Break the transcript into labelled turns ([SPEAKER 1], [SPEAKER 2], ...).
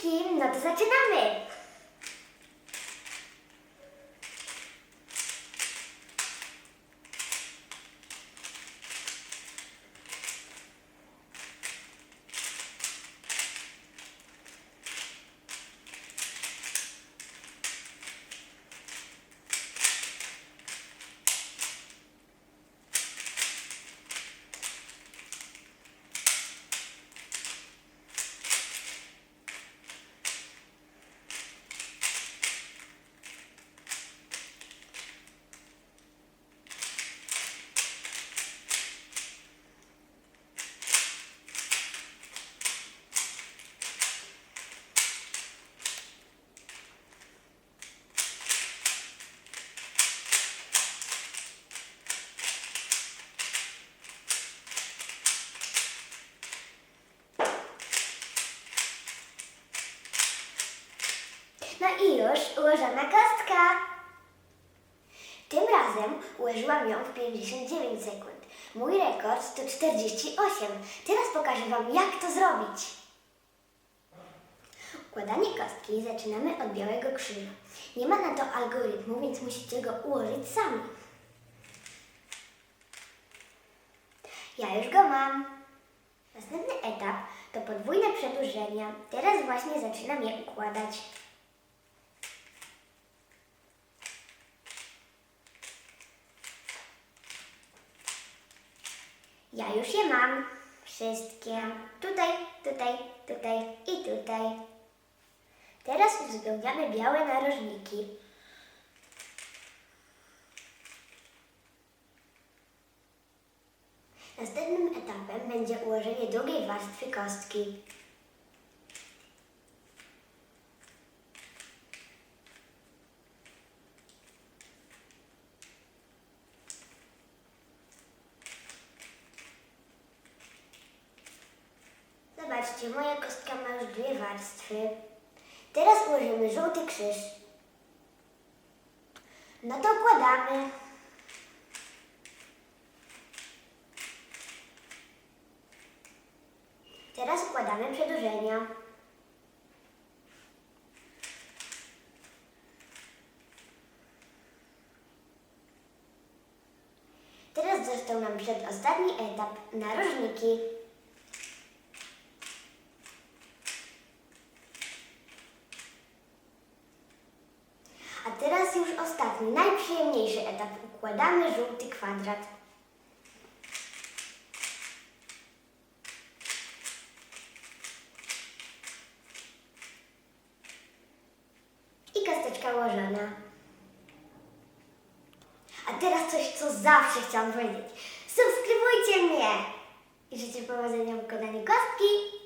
[SPEAKER 1] wszystkim, no to zaczynamy! No i już ułożona kostka. Tym razem ułożyłam ją w 59 sekund. Mój rekord to 48. Teraz pokażę Wam, jak to zrobić. Układanie kostki zaczynamy od białego krzyża. Nie ma na to algorytmu, więc musicie go ułożyć sami. Ja już go mam. Następny etap to podwójne przedłużenia. Teraz właśnie zaczynam je układać. Ja już je mam. Wszystkie. Tutaj, tutaj, tutaj i tutaj. Teraz uzupełniamy białe narożniki. Następnym etapem będzie ułożenie drugiej warstwy kostki. Zobaczcie, moja kostka ma już dwie warstwy. Teraz ułożymy żółty krzyż. No to układamy. Teraz układamy przedłużenia. Teraz został nam przedostatni etap narożniki. A teraz już ostatni, najprzyjemniejszy etap. Układamy żółty kwadrat. I kosteczka ułożona. A teraz coś, co zawsze chciałam powiedzieć. Subskrybujcie mnie! I życzę powodzenia w układaniu kostki.